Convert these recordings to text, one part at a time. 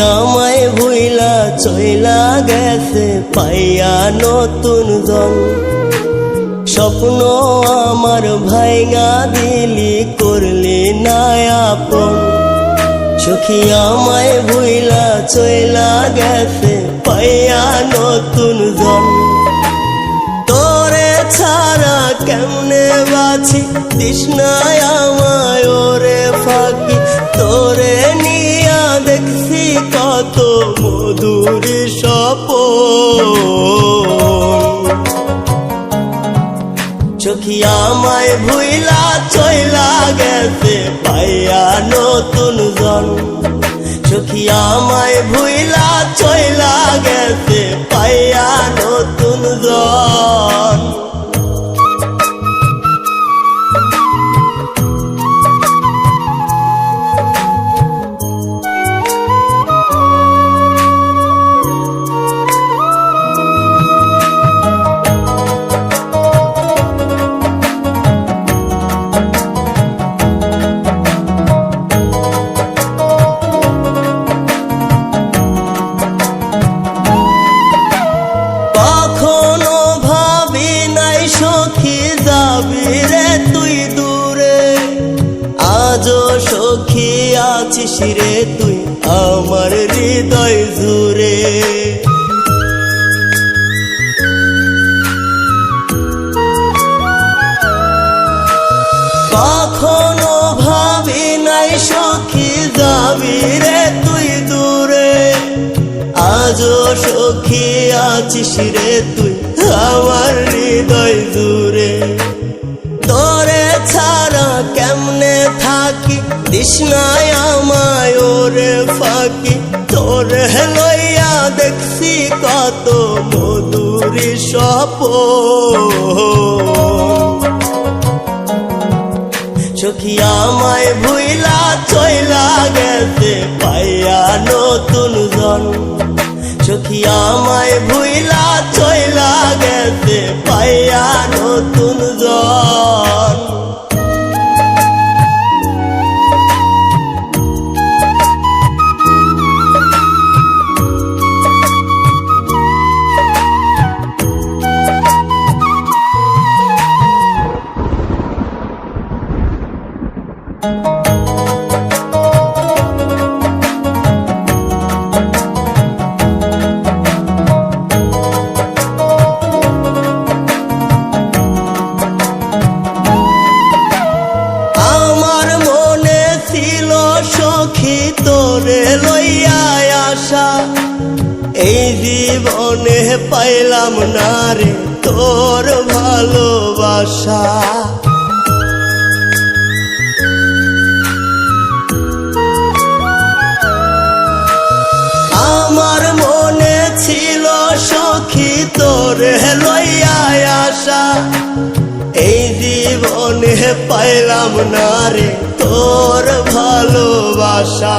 আমায় ভুইলা চইলা গেছে, পাইয়া নতুন জন স্বপ্ন আমার ভাইগা দিলি, করলি না আপন। মায় আমায় ভুইলা চইলা গেছে, পাইয়া নতুন জন তোরে ছাড়া কেমনে বাছি তৃষ্ণায় আমার মধুর সপ চোখিয়া মায় ভুইলা চইলা গেছে, পাইয়া নতুন জন। চোখিয়া মায় ভুইলা চইলা গেছে আছিস রে তুই? আমার হৃদয় জুড়ে। কখনো ভাবি নাই সখী যাবি রে তুই দূরে। আজও সখী আছিস রে তুই? আমার হৃদয় দূরে থাকি তৃষ্ণায় আমায় ওরে ফাঁকি, তোরে লইয়া দেখছি কত মধুরী স্বপন। সখী আমায় ভুইলা চইলা গেছে পাইয়া নতুন জন। সখী আমায় ভুইলা চইলা গেছে পাইয়া নতুন জন। তোরে লইয়া আশা। এই জীবনে পাইলাম না রে তোর ভালোবাসা। আমার মনে ছিল সখী তোর লইয়া আশা। এই জীবনে পাইলাম না রে তোর ভালোবাসা।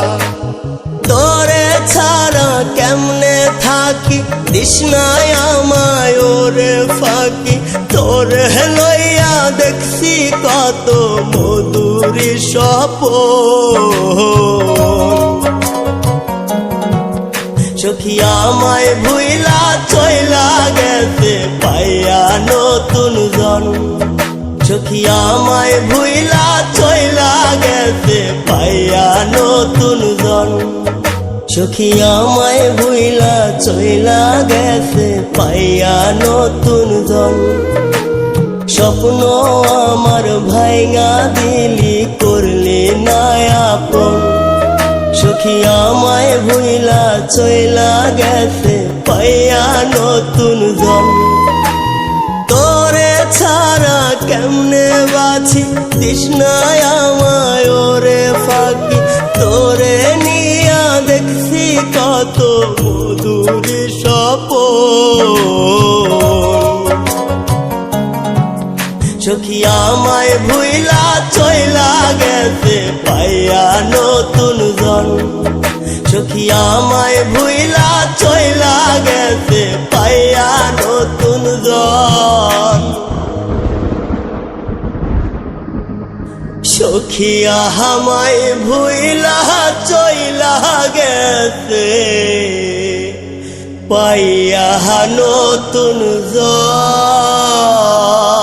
তোরে ছাড়া কেমনে থাকি? তৃষ্ণায় আমায় ওরে ফাঁকি। তোরে লইয়া দেখছি কত মধুরী স্বপন। সখী আমায় ভুইলা চইলা গেছে, পাইয়া নতুন জন। সখী আমায় ভুইলা চইলা গেছে, পাইয়া নতুন জন। সখী আমায় ভুইলা চইলা গেছে, পাইয়া নতুন জন স্বপ্ন আমার ভাইঙা দিলি, করলি নায়াপন সখী আমায় ভুইলা চইলা গেছে, পাইয়া নতুন জন তোরে ছাড়া কেমনে বাছি তৃষ্ণায় আমায় ওরে ফাঁকি, তোরে কত মধুরী স্বপন। সখী আমায় ভুইলা চইলা গেছে, পাইয়া নতুন জন। সখী আমায় ভুইলা চইলা গেছে, পাইয়া নতুন জন। সখিয়া আমায় ভুইলা গেছে পাইয়া নতুন জন